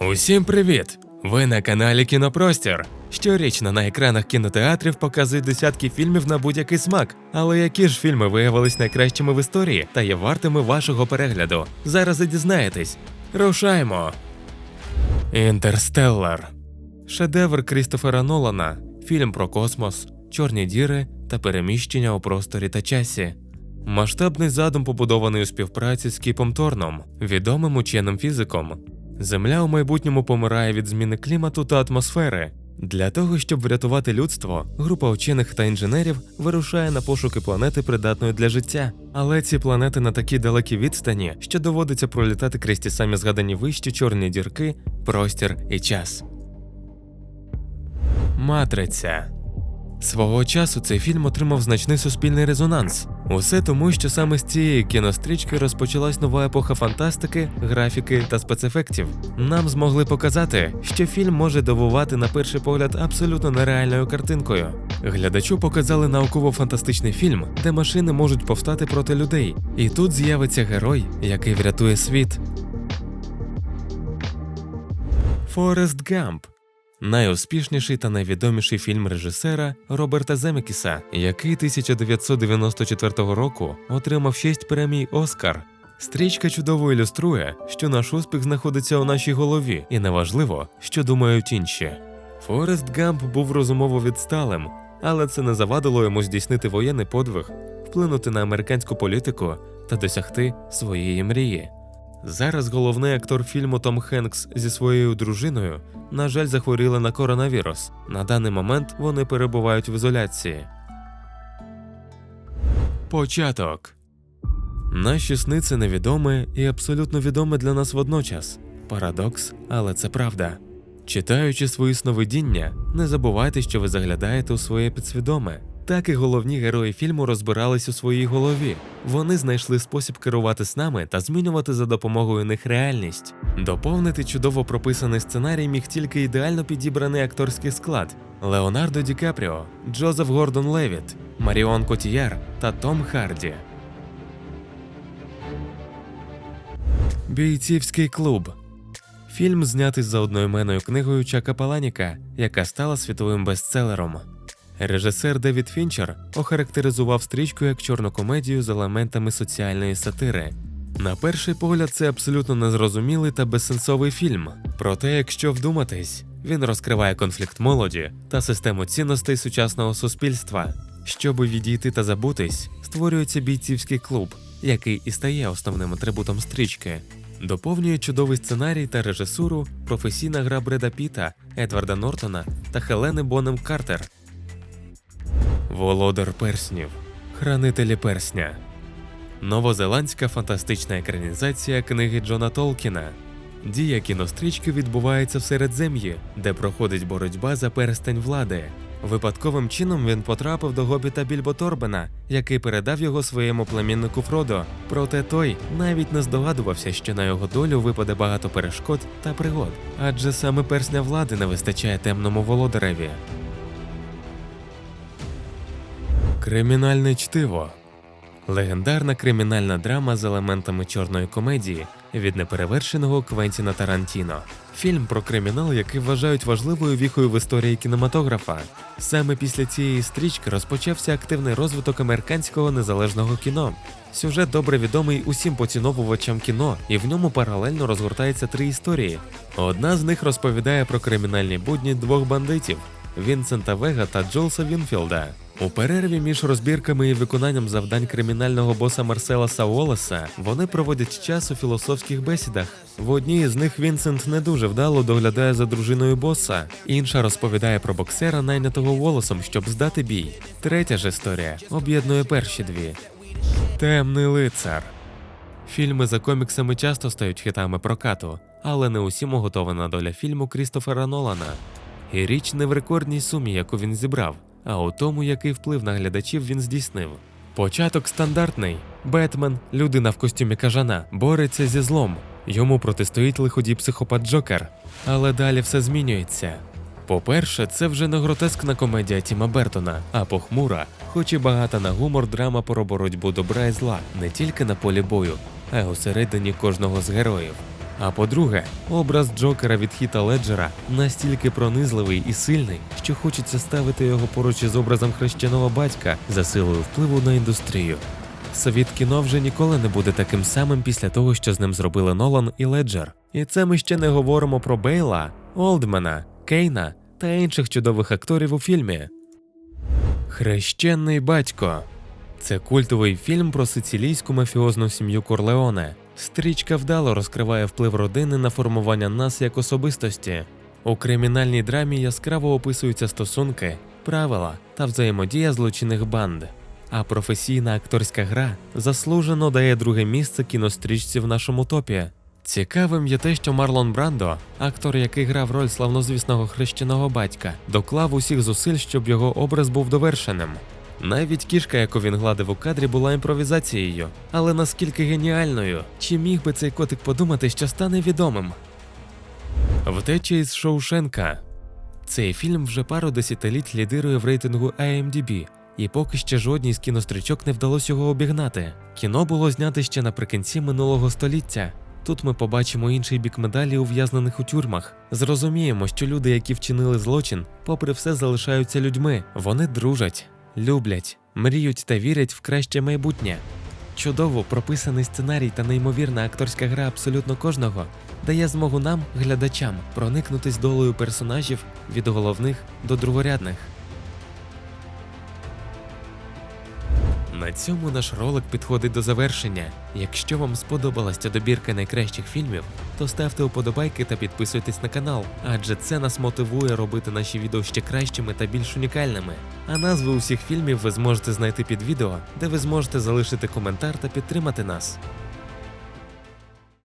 Усім привіт! Ви на каналі Кінопростір. Щорічно на екранах кінотеатрів показують десятки фільмів на будь-який смак. Але які ж фільми виявились найкращими в історії та є вартими вашого перегляду? Зараз і дізнаєтесь. Рушаймо! Інтерстеллар. Шедевр Крістофера Нолана. Фільм про космос, чорні діри та переміщення у просторі та часі. Масштабний задум побудований у співпраці з Кіпом Торном, відомим ученим фізиком. Земля у майбутньому помирає від зміни клімату та атмосфери. Для того, щоб врятувати людство, група учених та інженерів вирушає на пошуки планети, придатної для життя. Але ці планети на такій далекій відстані, що доводиться пролітати крізь ті самі згадані вищі чорні дірки, простір і час. Матриця Свого часу цей фільм отримав значний суспільний резонанс. Усе тому, що саме з цієї кінострічки розпочалась нова епоха фантастики, графіки та спецефектів. Нам змогли показати, що фільм може дивувати на перший погляд абсолютно нереальною картинкою. Глядачу показали науково-фантастичний фільм, де машини можуть повстати проти людей, і тут з'явиться герой, який врятує світ. Форест Гамп Найуспішніший та найвідоміший фільм режисера Роберта Земекіса, який 1994 року отримав 6 премій Оскар. Стрічка чудово ілюструє, що наш успіх знаходиться у нашій голові, і неважливо, що думають інші. Форест Гамп був розумово відсталим, але це не завадило йому здійснити воєнний подвиг, вплинути на американську політику та досягти своєї мрії. Зараз головний актор фільму Том Хенкс зі своєю дружиною, на жаль, захворіли на коронавірус. На даний момент вони перебувають в ізоляції. Початок. Наші сни це невідоме і абсолютно відоме для нас водночас. Парадокс, але це правда. Читаючи свої сновидіння, не забувайте, що ви заглядаєте у своє підсвідоме. Так і головні герої фільму розбирались у своїй голові. Вони знайшли спосіб керувати снами та змінювати за допомогою них реальність. Доповнити чудово прописаний сценарій міг тільки ідеально підібраний акторський склад: Леонардо Ді Капріо, Джозеф Гордон Левіт, Маріон Котіяр та Том Харді. Бійцівський клуб. Фільм знятий за одноіменною книгою Чака Паланіка, яка стала світовим бестселером. Режисер Девід Фінчер охарактеризував стрічку як чорну комедію з елементами соціальної сатири. На перший погляд, це абсолютно незрозумілий та безсенсовий фільм. Проте, якщо вдуматись, він розкриває конфлікт молоді та систему цінностей сучасного суспільства. Щоби відійти та забутись, створюється бійцівський клуб, який і стає основним атрибутом стрічки. Доповнює чудовий сценарій та режисуру професійна гра Бреда Піта, Едварда Нортона та Хелени Бонем Картер. Володар перснів. Хранителі персня. Новозеландська фантастична екранізація книги Джона Толкіна. Дія кінострічки відбувається в Середзем'ї, де проходить боротьба за перстень влади. Випадковим чином він потрапив до гобіта Більбо Торбена, який передав його своєму племіннику Фродо. Проте той навіть не здогадувався, що на його долю випаде багато перешкод та пригод, адже саме персня влади не вистачає темному володареві. Кримінальне чтиво. Легендарна кримінальна драма з елементами чорної комедії від неперевершеного Квентіна Тарантіно. Фільм про кримінал, який вважають важливою віхою в історії кінематографа. Саме після цієї стрічки розпочався активний розвиток американського незалежного кіно. Сюжет добре відомий усім поціновувачам кіно, і в ньому паралельно розгортається три історії. Одна з них розповідає про кримінальні будні двох бандитів Вінсента Вега та Джолса Вінфілда. У перерві між розбірками і виконанням завдань кримінального боса Марсела Сауолеса вони проводять час у філософських бесідах. В одній з них Вінсент не дуже вдало доглядає за дружиною боса, інша розповідає про боксера, найнятого волосом, щоб здати бій. Третя ж історія об'єднує перші дві. Темний лицар. Фільми за коміксами часто стають хитами прокату, але не усім уготована доля фільму Крістофера Нолана. І річ не в рекордній сумі, яку він зібрав, а у тому, який вплив на глядачів він здійснив. Початок стандартний: Бетмен, людина в костюмі кажана, бореться зі злом. Йому протистоїть лиходій психопат Джокер. Але далі все змінюється. По-перше, це вже не гротескна комедія Тіма Бертона, а похмура, хоч і багата на гумор драма про боротьбу добра і зла не тільки на полі бою, а й усередині кожного з героїв. А по-друге, образ Джокера від Хіта Леджера настільки пронизливий і сильний, що хочеться ставити його поруч із образом хрещеного батька за силою впливу на індустрію. Світ кіно вже ніколи не буде таким самим після того, що з ним зробили Нолан і Леджер. І це ми ще не говоримо про Бейла, Олдмена, Кейна та інших чудових акторів у фільмі. Хрещений батько. Це культовий фільм про сицилійську мафіозну сім'ю Корлеоне. Стрічка вдало розкриває вплив родини на формування нас як особистості. У кримінальній драмі яскраво описуються стосунки, правила та взаємодія злочинних банд. А професійна акторська гра заслужено дає друге місце кінострічці в нашому топі. Цікавим є те, що Марлон Брандо, актор, який грав роль славнозвісного хрещеного батька, доклав усіх зусиль, щоб його образ був довершеним. Навіть кішка, яку він гладив у кадрі, була імпровізацією, але наскільки геніальною, чи міг би цей котик подумати, що стане відомим? Втеча із Шоушенка. Цей фільм вже пару десятиліть лідирує в рейтингу IMDb, і поки ще жодній з кінострічок не вдалося його обігнати. Кіно було знято ще наприкінці минулого століття. Тут ми побачимо інший бік медалі ув'язнених у тюрмах. Зрозуміємо, що люди, які вчинили злочин, попри все залишаються людьми. Вони дружать, люблять, мріють та вірять в краще майбутнє. Чудово прописаний сценарій та неймовірна акторська гра абсолютно кожного дає змогу нам, глядачам, проникнутись долею персонажів від головних до другорядних. Цьому наш ролик підходить до завершення. Якщо вам сподобалася ця добірка найкращих фільмів, то ставте вподобайки та підписуйтесь на канал, адже це нас мотивує робити наші відео ще кращими та більш унікальними. А назви усіх фільмів ви зможете знайти під відео, де ви зможете залишити коментар та підтримати нас.